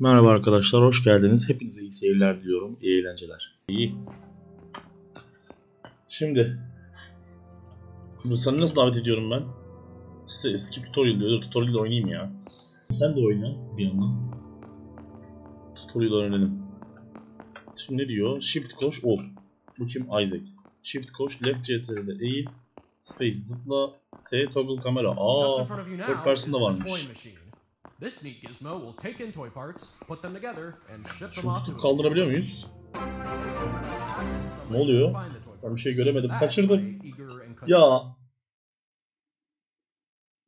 Merhaba arkadaşlar, hoş geldiniz. Hepinize iyi seyirler diliyorum, iyi eğlenceler. İyi. Şimdi, seni nasıl davet ediyorum ben? Size skip tutorial diyor, tutorial oynayayım ya. Sen de oyna bir yandan. Tutorial öğrenelim. Şimdi ne diyor? Shift koş, ol. Bu kim? Isaac. Shift koş, left CTRL'de eğil, space zıpla, T toggle kamera. Aa, third person da varmış. This neat gizmo will take in toy parts, put them together, and ship them off to kaldırabiliyor muyuz? Ne oluyor? Ben bir şey göremedim. Kaçırdım. Ya.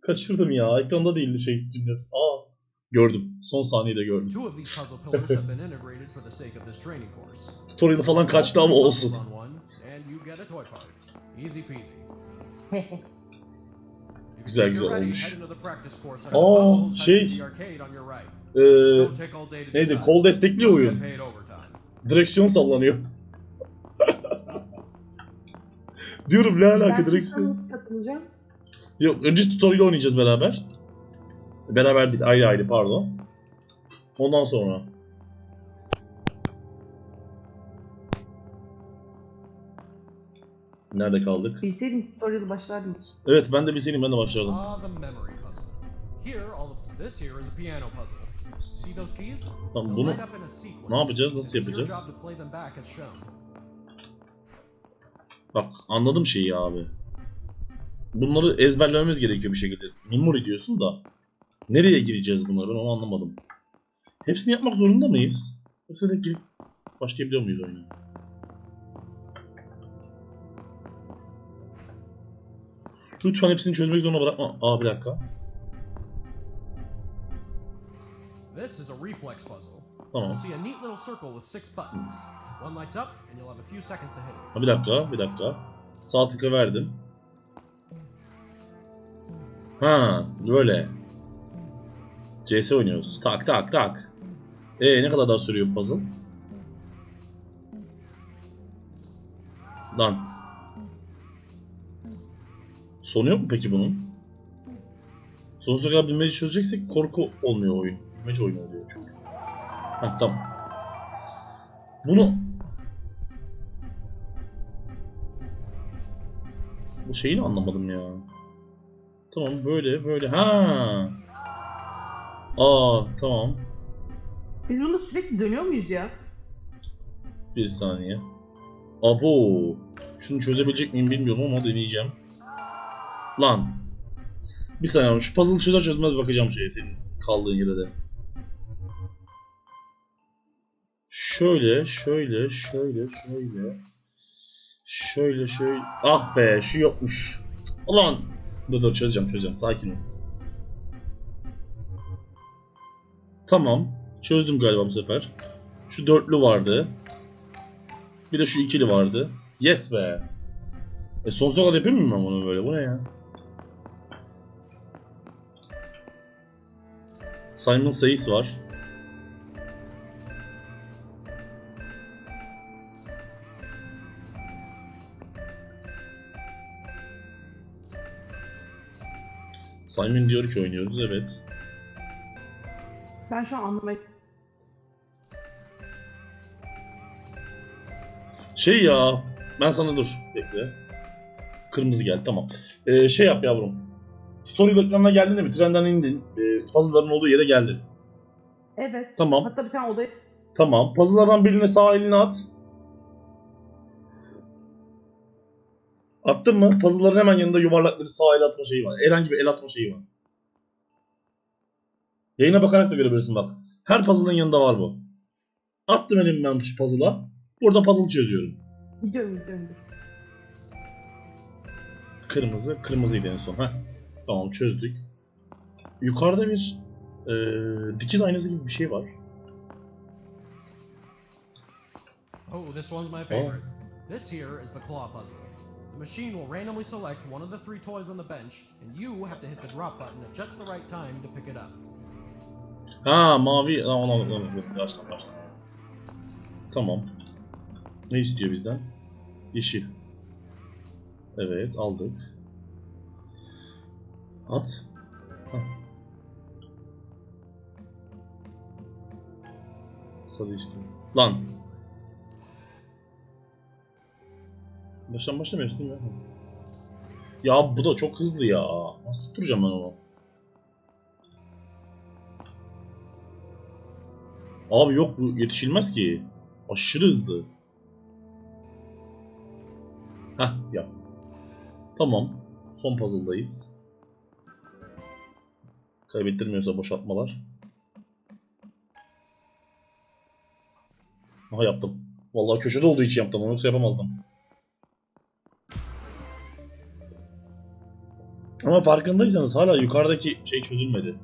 Kaçırdım ya. Ekranda değildi şey streamler. Aa. Gördüm. Son saniyede gördüm. Tutorial falan kaçtı ama olsun. Güzel, güzel olmuş. Aa, şey. Ee, neydi? Kol destekli oyun. Direksiyon sallanıyor. Diyorum ne alaka Ben şimdi sana direksiyon. nasıl katılacağım? Yok önce tutorial oynayacağız beraber. Beraber değil ayrı ayrı pardon. Ondan sonra. Nerede kaldık? Bilseydim tutorial'ı başlardım. Evet ben de bilseydim ben de başlardım. Ah? Tamam, bunu ne yapacağız, nasıl yapacağız? Bak anladım şeyi abi. Bunları ezberlememiz gerekiyor bir şekilde. Memory diyorsun da. Nereye gireceğiz bunları ben onu anlamadım. Hepsini yapmak zorunda mıyız? Yoksa da girip başlayabiliyor muyuz oyuna? Lütfen hepsini çözmek zorunda bırakma. Aa bir dakika. This is a reflex puzzle. Tamam. You'll see a neat little circle with six buttons. One lights up, and you'll have a few seconds to hit it. Ha, bir dakika, bir dakika. Sağ tıka verdim. Ha, böyle. CS oynuyoruz. Tak tak tak. E ne kadar daha sürüyor puzzle? Lan. Sonu yok mu peki bunun? Sonsuza kadar bilmece çözeceksek korku olmuyor oyun. Bilmece oyunu oluyor çünkü. Ha tamam. Bunu Bu şeyini anlamadım ya. Tamam böyle böyle ha. Aa tamam. Biz bunda sürekli dönüyor muyuz ya? Bir saniye. Abo. Şunu çözebilecek miyim bilmiyorum ama deneyeceğim. Lan. Bir saniye şu puzzle'ı çözer çözmez bakacağım şeye senin kaldığın yere de. Şöyle, şöyle, şöyle, şöyle. Şöyle, şöyle. Ah be, şu yokmuş. Ulan. Dur dur çözeceğim, çözeceğim. Sakin ol. Tamam. Çözdüm galiba bu sefer. Şu dörtlü vardı. Bir de şu ikili vardı. Yes be. E sonsuza kadar yapıyor muyum ben bunu böyle? Bu ne ya? Simon Says var. Simon diyor ki oynuyoruz evet. Ben şu an anlamak... Şey ya ben sana dur bekle. Kırmızı geldi tamam. Ee, şey yap yavrum. Story ekranına geldiğinde mi? Trenden indin. Ee, puzzle'ların olduğu yere geldin. Evet. Tamam. Hatta bir tane odaya... Tamam. Puzzle'lardan birine sağ elini at. Attın mı? Puzzle'ların hemen yanında yuvarlakları sağ el atma şeyi var. Herhangi bir el atma şeyi var. Yayına bakarak da görebilirsin bak. Her puzzle'ın yanında var bu. Attım elimden şu puzzle'a. Burada puzzle çözüyorum. Gidiyorum gidiyorum. Kırmızı, kırmızıydı en son. Heh. Tamam çözdük. Yukarıda bir eee, dikiz aynası gibi bir şey var. Oh, this one's my favorite. This here is the claw puzzle. The machine will randomly select one of the three toys on the bench, and you have to hit the drop button at just the right time to pick it up. Ha mavi. Ha, onu onu. Baştan baştan. Tamam. Ne istiyor bizden? Yeşil. Evet aldık. At. Hah. İşte. Lan. Baştan başlamıyorsun değil mi? Ya bu da çok hızlı ya. Nasıl tutturacağım ben onu? Abi yok bu yetişilmez ki. Aşırı hızlı. Heh yap. Tamam. Son puzzle'dayız. Kaybettirmiyorsa boşaltmalar. Aha yaptım. Vallahi köşede olduğu için yaptım. Onu yoksa yapamazdım. Ama farkındaysanız hala yukarıdaki şey çözülmedi.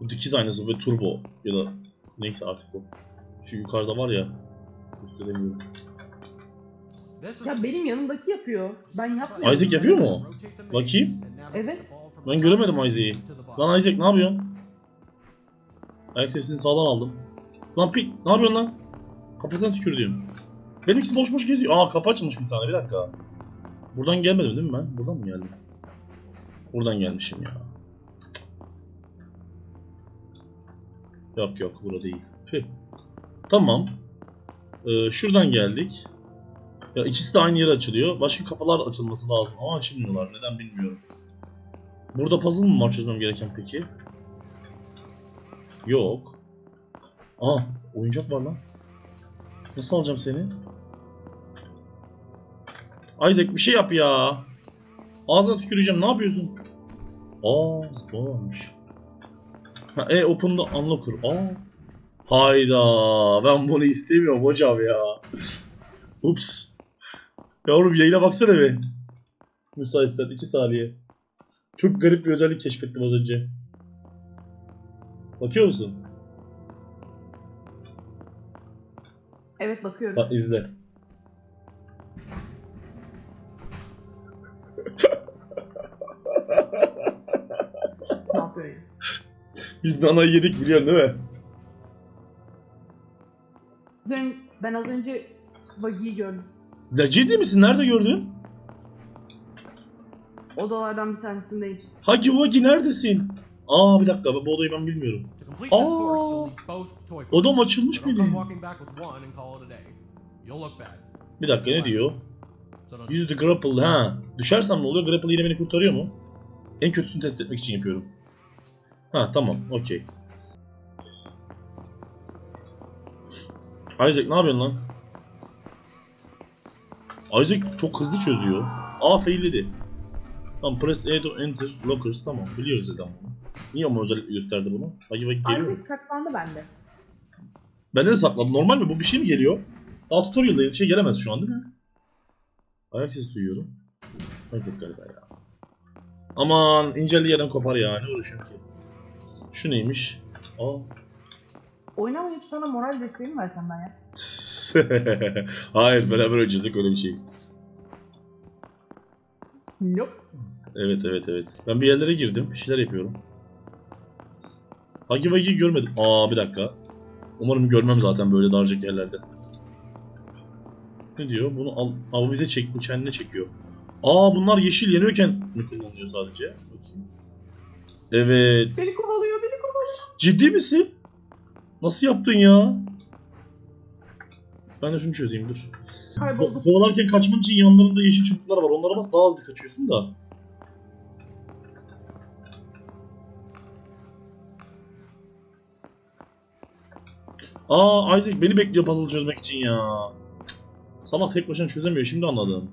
Bu dikiz aynası ve turbo ya da neyse artık bu. Şu yukarıda var ya. Gösteremiyorum. Ya benim yanımdaki yapıyor. Ben yapmıyorum. Isaac yapıyor mu? Bakayım. Evet. Ben göremedim Isaac'i. Lan Isaac ne yapıyorsun? Ayak sesini sağdan aldım. Lan pik ne yapıyorsun lan? Kafasına tükürdüğüm. Benimkisi boş boş geziyor. Aa kapı açılmış bir tane bir dakika. Buradan gelmedim değil mi ben? Buradan mı geldim? Buradan gelmişim ya. Yok yok burada değil. Tüh. Tamam. Ee, şuradan geldik. Ya ikisi de aynı yere açılıyor. Başka kapılar açılması lazım ama açılmıyorlar. Neden bilmiyorum. Burada puzzle mı var çözmem gereken peki? Yok. Aa, oyuncak var lan. Nasıl alacağım seni? Isaac bir şey yap ya. Ağzına tüküreceğim. Ne yapıyorsun? Aa, zıplama varmış. Ha, e open'da unlocker. Aa. Hayda. Ben bunu istemiyorum hocam ya. Ups. Yavrum yayına baksana be. Müsaitsen 2 saniye. Çok garip bir özellik keşfettim az önce. Bakıyor musun? Evet bakıyorum. Bak izle. ne yapıyor ya? Biz nanayı yedik biliyorsun değil mi? Ben az önce Buggy'yi gördüm. Ya ciddi misin? Nerede gördün? Odalardan bir tanesindeyim. Hagi Wagi neredesin? Aa bir dakika bu odayı ben bilmiyorum. Toy Odam açılmış mıydı? Bir dakika ne diyor? Use the grapple ha. Düşersem ne oluyor? Grapple yine beni kurtarıyor mu? En kötüsünü test etmek için yapıyorum. Ha tamam okey. Isaac ne yapıyorsun lan? Isaac çok hızlı çözüyor. Aa failledi. Tamam press A to enter lockers tamam biliyoruz zaten bunu. Niye ama özellikle gösterdi bunu? Wagi geliyor mu? Isaac saklandı bende. Bende de sakladı. Normal mi? Bu bir şey mi geliyor? Daha tutorial'da bir şey gelemez şu an değil mi? Ayak sesi duyuyorum. Isaac galiba ya. Aman inceldiği yerden kopar ya. Ne uğraşıyorum ki? Şu neymiş? Aa. Oynamayıp sana moral desteği mi versem ben ya? Hayır beraber oynayacağız öyle bir şey. Yok. Evet evet evet. Ben bir yerlere girdim. Bir şeyler yapıyorum. Hagi Wagi görmedim. Aa bir dakika. Umarım görmem zaten böyle daracık yerlerde. Ne diyor? Bunu al. Bu bize çek. Kendine çekiyor. Aa bunlar yeşil yanıyorken mi kullanılıyor sadece? Bakayım. Evet. Beni kovalıyor, beni kovalıyor. Ciddi misin? Nasıl yaptın ya? Ben de şunu çözeyim dur. Ko- Kovalarken kaçman için yanlarında yeşil çubuklar var. Onlara bas daha hızlı kaçıyorsun da. Aa Isaac beni bekliyor puzzle çözmek için ya. Sabah tek başına çözemiyor şimdi anladım.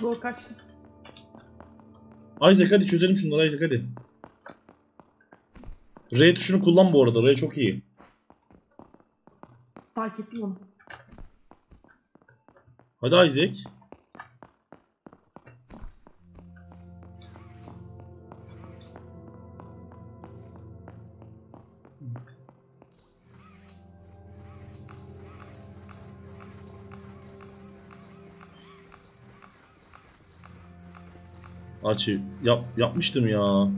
Zor kaçtı. Isaac hadi çözelim şunları Isaac hadi. R tuşunu kullan bu arada. R çok iyi. Fark ettim onu. Hadi Isaac. Açı yap, yapmıştım ya.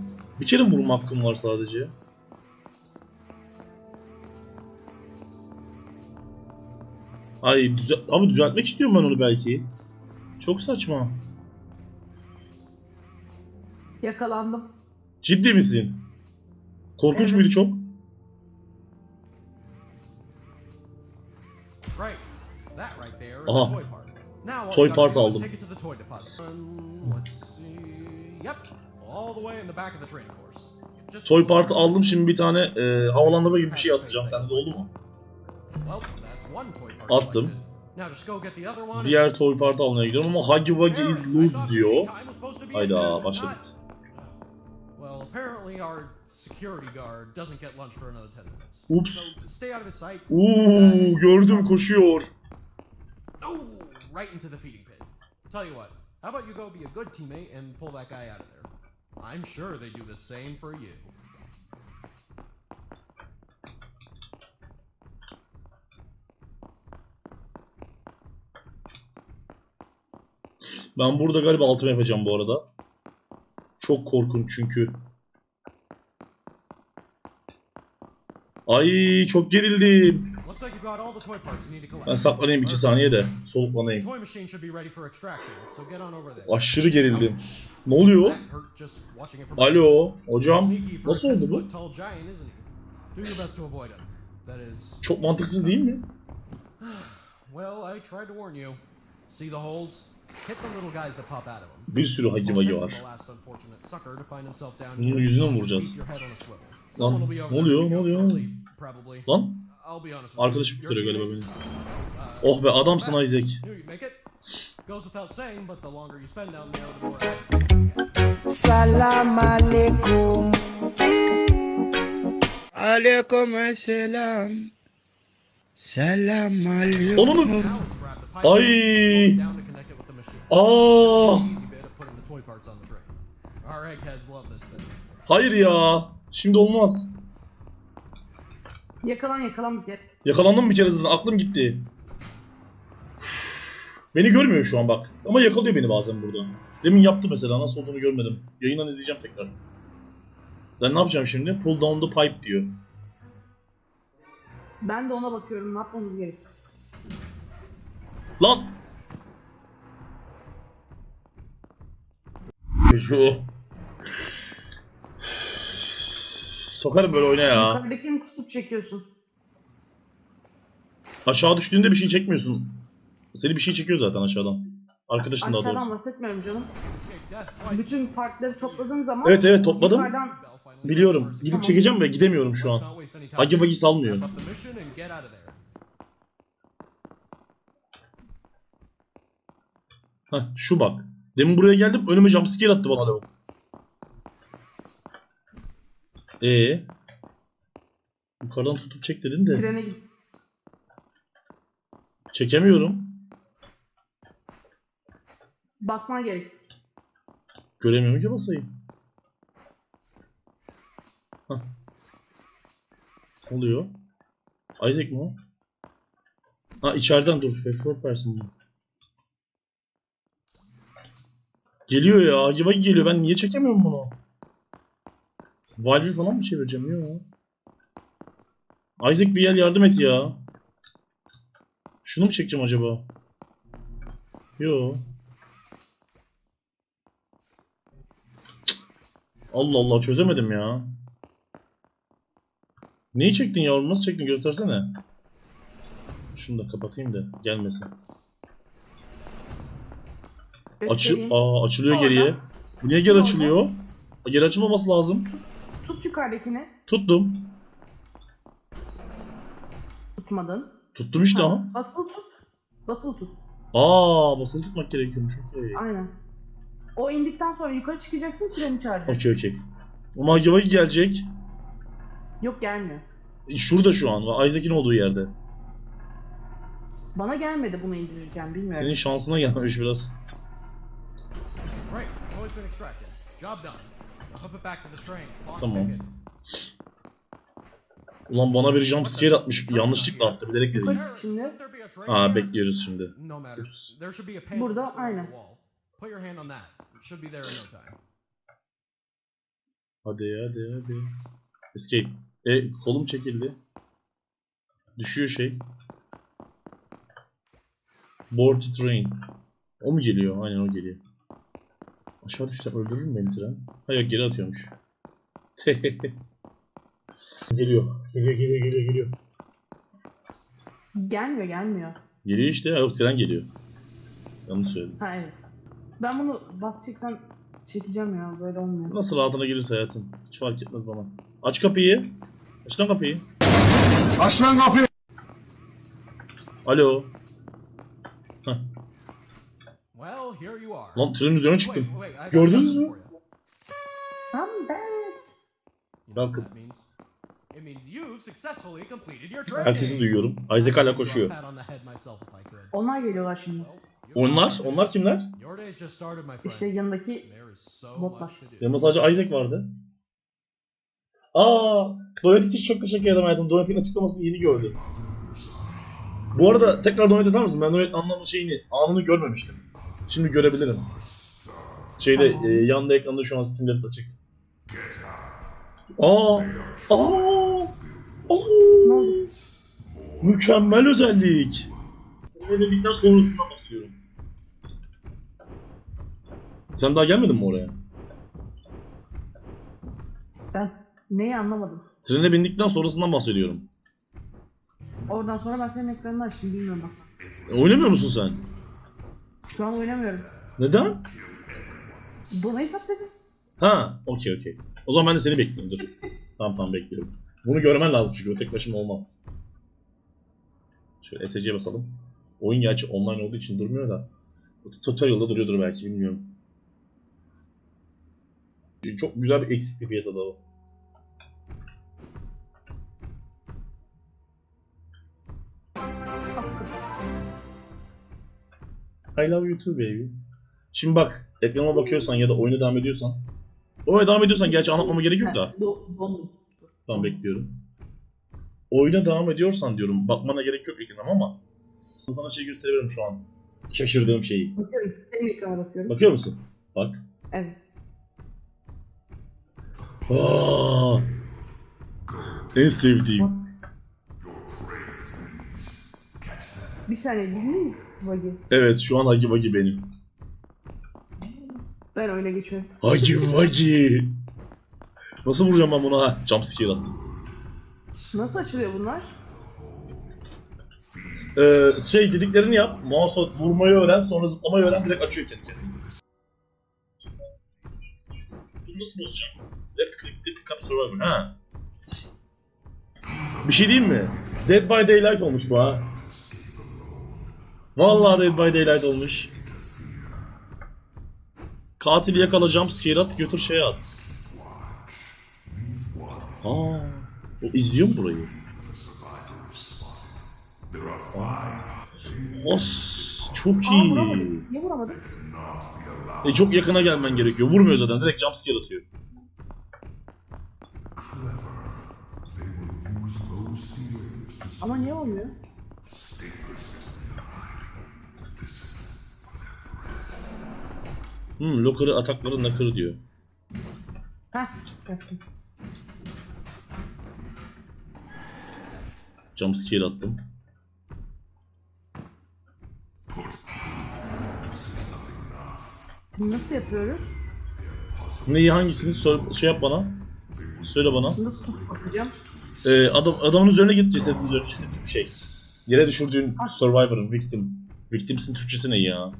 Bir kere vurma hakkım var sadece. Ay düzel abi düzeltmek istiyorum ben onu belki. Çok saçma. Yakalandım. Ciddi misin? Korkunç evet. muydu çok? Aha. Toy part aldım. Toy partı aldım şimdi bir tane e, havalandırma gibi bir şey atacağım. Sende de oldu mu? Attım. Diğer toy partı almaya gidiyorum ama Huggy Wuggy is loose diyor. Hayda, başladık. Well, apparently our security guard doesn't get lunch for another 10 minutes. Oops. So stay out of his sight. Uuu gördüm koşuyor. Oh, right into the feeding pit. Tell you what, how about you go be a good teammate and pull that guy out of there? I'm sure they do the same for you. Ben burada galiba altımı yapacağım bu arada. Çok korkunç çünkü. Ay çok gerildim. Looks like you've got all the toy parts you need to collect. Ben saklanayım 2 saniye de soluklanayım. Aşırı gerildim. Ne oluyor? Alo hocam. Nasıl 10 oldu bu? Çok mantıksız değil mi? Well, I tried to warn you. See the holes? Hit the little guys that pop out of them. Bir sürü Huggy Wuggy var. The last unfortunate sucker to find himself down Bunun here. yüzüne mi vuracağız? Keep your head on a swivel. Someone will be over ne oluyor, ne oluyor? Lan I'll be honest with arkadaşım you. kurtarıyor galiba beni. teammates, Oh be adamsın Isaac. knew you'd make it. Goes without saying, but the longer you spend down there, the more agitated you get. Salam alaikum. Aleyküm selam. Selam aleyküm. Pipe Ay. Aa hayır ya. Şimdi olmaz. Yakalan yakalan bir kere. Yakalandım bir kere zaten aklım gitti. Beni görmüyor şu an bak. Ama yakalıyor beni bazen burada. Demin yaptı mesela nasıl olduğunu görmedim. Yayından izleyeceğim tekrar. Ben ne yapacağım şimdi? Pull down the pipe diyor. Ben de ona bakıyorum ne yapmamız gerek. Lan! Sokarım böyle oyna ya. Yukarıdakini tutup çekiyorsun. Aşağı düştüğünde bir şey çekmiyorsun. Seni bir şey çekiyor zaten aşağıdan. Arkadaşın daha Aşağıdan doğrusu. bahsetmiyorum canım. Bütün partları topladığın zaman Evet evet topladım. yukarıdan Biliyorum. Gidip çekeceğim ve gidemiyorum şu an. Hagi Vagi salmıyor. Heh, şu bak. Demin buraya geldim önüme jumpscare attı bana lavuk. Ee, Yukarıdan tutup çek dedin de. trene git. Çekemiyorum. Basman gerek. Göremiyorum ki basayım. Hah. Oluyor? Isaac mi o? Ha içeriden dur. Third person bu. Geliyor ya. Vagi geliyor. Ben niye çekemiyorum bunu? Valve'i falan mı çevireceğim ya? Isaac bir gel yardım et ya. Şunu mu çekeceğim acaba? Yo. Allah Allah çözemedim ya. Neyi çektin yavrum? Nasıl çektin? Göstersene. Şunu da kapatayım da gelmesin. Açı Göstereyim. Aa, açılıyor Orada. geriye. Bu niye geri Orada. açılıyor? Aa, Geri açılmaması lazım. Tut yukarıdakini. Tuttum. Tutmadın. Tuttum işte Ha, ama. Basılı tut. Basılı tut. Aa basılı tutmak gerekiyormuş. Okey. Aynen. O indikten sonra yukarı çıkacaksın treni çağıracaksın. Okey okey. Ama Hagi Vagi gelecek. Yok gelmiyor. E, Şurada şu an. Isaac'in olduğu yerde. Bana gelmedi bunu indirirken bilmiyorum. Senin şansına gelmemiş biraz. Toy's been extracted. Job done. Now hoof it back to the train. Clock's Tamam. ticking. Ulan bana bir jumpscare atmış. Yanlışlıkla attı. Bilerek çık şimdi. Should there be a train Aa here? bekliyoruz şimdi. No matter. There should be a panel Burada, just around aynen. the wall. Put your hand on that. It should be there in no time. Hadi hadi hadi. Escape. E kolum çekildi. Düşüyor şey. Board train. O mu geliyor? Aynen o geliyor. Aşağı düşsem öldürür mü beni tren? Hayır geri atıyormuş. geliyor. Geliyor geliyor geliyor geliyor. Gelmiyor gelmiyor. Geliyor işte. Yok tren geliyor. Yanlış söyledim. Ha evet. Ben bunu basçıktan çekeceğim ya böyle olmuyor. Nasıl rahatına gelirse hayatım. Hiç fark etmez bana. Aç kapıyı. Aç lan kapıyı. Aç lan kapıyı. Alo. Heh. Well, here you are. Lan trenin üzerine Wait, çıktım. wait, I got Gördünüz something mü? for you. I'm back. You know what Welcome. that means? It means you've successfully completed your training. Herkesi duyuyorum. Isaac hala koşuyor. Onlar geliyorlar şimdi. Onlar? Onlar kimler? İşte yanındaki There is so botlar. Yanımda sadece Isaac vardı. Aa, Donatik için çok teşekkür ederim hayatım. Donatik'in açıklamasını yeni gördüm. Bu arada tekrar donate eder misin? Ben donate anlamı şeyini, anını görmemiştim. Şimdi görebilirim. Şeyde, e, yanında ekranda şu an Steam'de açık. Aa, aa, aa. Mükemmel özellik. Özellikten sonrasına basıyorum. Sen daha gelmedin mi oraya? Ben neyi anlamadım. Trene bindikten sonrasından bahsediyorum. Oradan sonra ben senin ekranını açtım bilmiyorum bak. E, oynamıyor musun sen? Şu an oynamıyorum. Neden? Donate at dedim. Ha, okey okey. O zaman ben de seni bekliyorum dur. tamam tamam bekliyorum. Bunu görmen lazım çünkü o tek başına olmaz. Şöyle ETC'ye basalım. Oyun gerçi online olduğu için durmuyor da. Tutorial'da duruyordur belki bilmiyorum. Çok güzel bir eksik bir piyasada o. I love you too baby. Şimdi bak, ekrana bakıyorsan ya da oyuna devam ediyorsan. Oyuna devam ediyorsan gerçi anlatmama gerek yok da. Tamam bekliyorum. Oyuna devam ediyorsan diyorum, bakmana gerek yok ekrana ama. Sana şey gösterebilirim şu an. Şaşırdığım şeyi. Bakıyorum. Senin ekrana bakıyorum. Bakıyor musun? Bak. Evet. Aa! En sevdiğim. Bir saniye miyiz Vagi? Evet şu an Hagi Vagi benim. Ben oyuna geçiyorum. Hagi Vagi. Nasıl vuracağım ben buna? Ha, jumpscare attım. Nasıl açılıyor bunlar? Ee, şey dediklerini yap. Mouse'a vurmayı öğren, sonra zıplamayı öğren, direkt açıyor kendi kendine. Bunu nasıl bozacağım? Left click de pick up survivor. Ha. Bir şey diyeyim mi? Dead by Daylight olmuş bu ha. Vallahi Dead by Daylight olmuş. Katili yakala jump scare at götür şeye at. Aa, o izliyor mu burayı? Os, çok Aa iyi. vuramadım. Niye vuramadım? E, çok yakına gelmen gerekiyor. Vurmuyor zaten. Direkt jumpscare atıyor. Ama niye olmuyor? Hmm, locker'ı atakları nakır diyor. Heh yaptım. Jumpscare attım. Bunu nasıl yapıyoruz? Neyi hangisini sor, şey yap bana. Söyle bana. Nasıl tutup bakacağım? Ee, adam, adamın üzerine git cesedin üzerine cesedin bir şey. Yere düşürdüğün survivor'ın victim. Victims'in Türkçesi ne ya?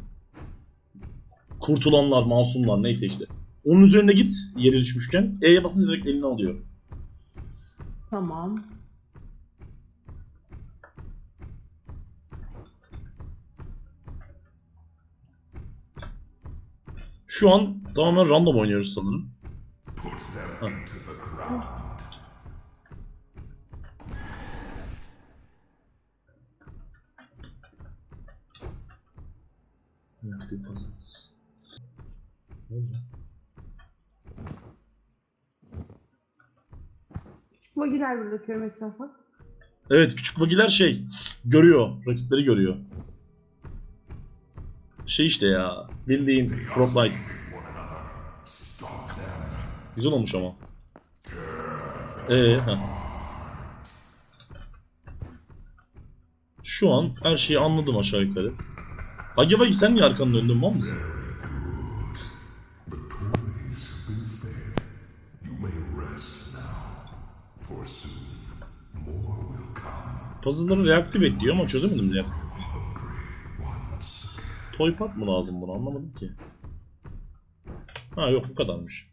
Kurtulanlar, masumlar neyse işte. Onun üzerine git yere düşmüşken. E'ye basınca direkt elini alıyor. Tamam. Şu an tamamen random oynuyoruz sanırım. Ha. Küçük vagiler bırakıyorum etrafa. Evet küçük vagiler şey görüyor. Rakipleri görüyor. Şey işte ya bildiğin Frostlight. Güzel olmuş ama. Ee. Şu an her şeyi anladım aşağı yukarı. Vagi sen niye arkanı döndün mal mısın? Puzzle'ları reaktif et diyor ama çözemedim reaktif. Toypad mı lazım buna anlamadım ki. Ha yok bu kadarmış.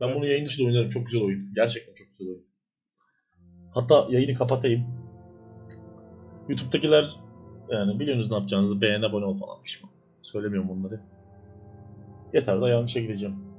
Ben bunu yayın dışı da oynarım. Çok güzel oyun. Gerçekten çok güzel oyun. Hatta yayını kapatayım. YouTube'dakiler yani biliyorsunuz ne yapacağınızı beğen abone ol falan pişman. Söylemiyorum bunları. Yeter de yanlışa gideceğim.